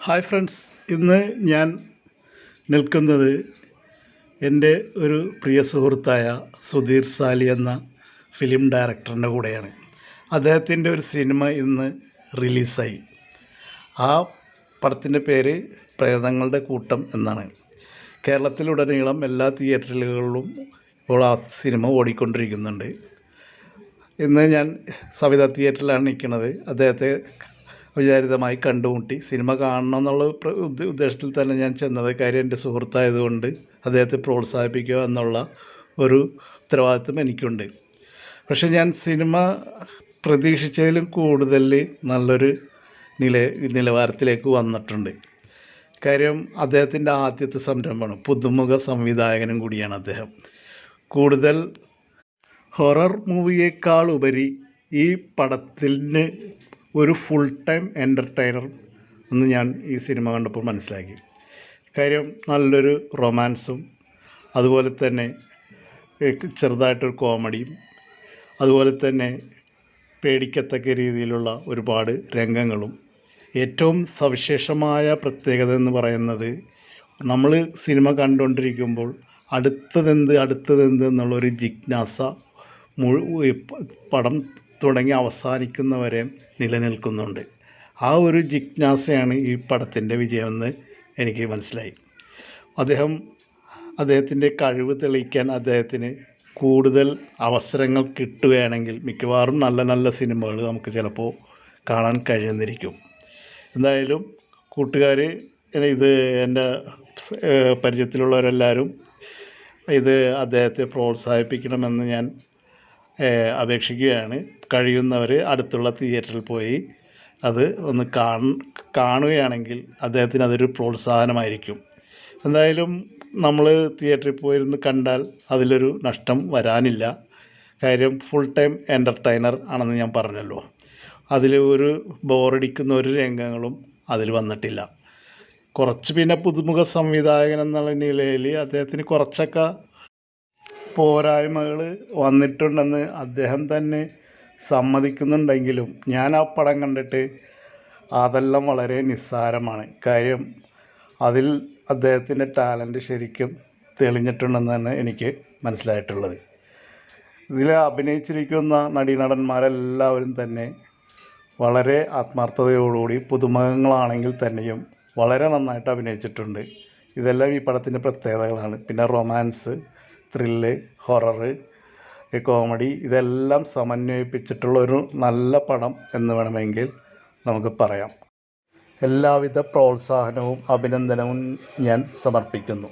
Hi friends. ഇന്ന് ഞാൻ നിൽക്കുന്നത് എന്റെ ഒരു പ്രിയ സുഹൃത്തായ സുധീർ സാലി എന്ന ഫിലിം ഡയറക്ടറിന്റെ കൂടെയാണ്. അദ്ദേഹത്തിന്റെ ഒരു സിനിമ ഇന്ന് റിലീസായി ആ പടത്തിന്റെ പേര് പ്രേതങ്ങളുടെ കൂട്ടം എന്നാണ്. കേരളത്തിലുടനീളം എല്ലാ തിയേറ്ററുകളിലും ഇപ്പോൾ ആ സിനിമ ഓടിക്കൊണ്ടിരിക്കുന്നുണ്ട്. ഇന്ന് ഞാൻ സവിത തിയേറ്ററിലാണ് നിൽക്കുന്നത്. അദ്ദേഹത്തെ വിചാരിതമായി കണ്ടുമുട്ടി. സിനിമ കാണണം എന്നുള്ള ഉദ്ദേശത്തിൽ തന്നെ ഞാൻ ചെന്നത് കാര്യം എന്റെ സുഹൃത്തായതുകൊണ്ട് അദ്ദേഹത്തെ പ്രോത്സാഹിപ്പിക്കുക എന്നുള്ള ഒരു ഉത്തരവാദിത്വം എനിക്കുണ്ട്. പക്ഷേ ഞാൻ സിനിമ പ്രതീക്ഷിച്ചതിലും കൂടുതൽ നല്ലൊരു നില നിലവാരത്തിലേക്ക് വന്നിട്ടുണ്ട്. കാര്യം അദ്ദേഹത്തിന്റെ ആദ്യത്തെ സംരംഭമാണ്. പുതുമുഖ സംവിധായകനും കൂടിയാണ് അദ്ദേഹം. കൂടുതൽ ഹൊറർ മൂവിയേക്കാൾ ഉപരി ഈ പടത്തിന് ഒരു ഫുൾ ടൈം എന്റർടൈനർ എന്ന് ഞാൻ ഈ സിനിമ കണ്ടപ്പോൾ മനസ്സിലാക്കി. കാര്യം നല്ലൊരു റൊമാൻസും അതുപോലെ തന്നെ ചെറുതായിട്ടൊരു കോമഡിയും അതുപോലെ തന്നെ പേടിക്കത്തക്ക രീതിയിലുള്ള ഒരുപാട് രംഗങ്ങളും. ഏറ്റവും സവിശേഷമായ പ്രത്യേകത എന്ന് പറയുന്നത് നമ്മൾ സിനിമ കണ്ടുകൊണ്ടിരിക്കുമ്പോൾ അടുത്തതെന്ത് അടുത്തതെന്ത് എന്നുള്ളൊരു ജിജ്ഞാസ മുഴു പടം തുടങ്ങി അവസാനിക്കുന്നവരെ നിലനിൽക്കുന്നുണ്ട്. ആ ഒരു ജിജ്ഞാസയാണ് ഈ പടത്തിന്റെ വിജയമെന്ന് എനിക്ക് മനസ്സിലായി. അദ്ദേഹം അദ്ദേഹത്തിന്റെ കഴിവ് തെളിയിക്കാൻ അദ്ദേഹത്തിന് കൂടുതൽ അവസരങ്ങൾ കിട്ടുകയാണെങ്കിൽ മിക്കവാറും നല്ല നല്ല സിനിമകൾ നമുക്ക് ചിലപ്പോൾ കാണാൻ കഴിയുന്നിരിക്കും എന്തായാലും കൂട്ടുകാർ ഇത് എന്റെ പരിചയത്തിലുള്ളവരെല്ലാവരും ഇത് അദ്ദേഹത്തെ പ്രോത്സാഹിപ്പിക്കണമെന്ന് ഞാൻ അപേക്ഷിക്കുകയാണ്. കഴിയുന്നവർ അടുത്തുള്ള തിയേറ്ററിൽ പോയി അത് ഒന്ന് കാണ കാണുകയാണെങ്കിൽ അദ്ദേഹത്തിന് അതൊരു പ്രോത്സാഹനമായിരിക്കും. എന്തായാലും നമ്മൾ തിയേറ്ററിൽ പോയിരുന്ന് കണ്ടാൽ അതിലൊരു നഷ്ടം വരാനില്ല. കാര്യം ഫുൾ ടൈം എന്റർടൈനർ ആണെന്ന് ഞാൻ പറഞ്ഞല്ലോ. അതിൽ ഒരു ബോറടിക്കുന്ന ഒരു രംഗങ്ങളും അതിൽ വന്നിട്ടില്ല. കുറച്ച് പിന്നെ പുതുമുഖ സംവിധായകൻ എന്നുള്ള നിലയിൽ അദ്ദേഹത്തിന് കുറച്ചൊക്കെ പോരായ്മകൾ വന്നിട്ടുണ്ടെന്ന് അദ്ദേഹം തന്നെ സമ്മതിക്കുന്നുണ്ടെങ്കിലും ഞാൻ ആ പടം കണ്ടിട്ട് അതെല്ലാം വളരെ നിസ്സാരമാണ്. കാര്യം അതിൽ അദ്ദേഹത്തിന്റെ ടാലന്റ് ശരിക്കും തെളിഞ്ഞിട്ടുണ്ടെന്നാണ് എനിക്ക് മനസ്സിലായിട്ടുള്ളത്. ഇതിൽ അഭിനയിച്ചിരിക്കുന്ന നടീനടന്മാരെല്ലാവരും തന്നെ വളരെ ആത്മാർത്ഥതയോടുകൂടി പുതുമുഖങ്ങളാണെങ്കിൽ തന്നെയും വളരെ നന്നായിട്ട് അഭിനയിച്ചിട്ടുണ്ട്. ഇതെല്ലാം ഈ പടത്തിന്റെ പ്രത്യേകതകളാണ്. പിന്നെ റൊമാൻസ് ത്രില്ല് ഹൊററ് കോമഡി ഇതെല്ലാം സമന്വയിപ്പിച്ചിട്ടുള്ള ഒരു നല്ല പടം എന്ന് വേണമെങ്കിൽ നമുക്ക് പറയാം. എല്ലാവിധ പ്രോത്സാഹനവും അഭിനന്ദനവും ഞാൻ സമർപ്പിക്കുന്നു.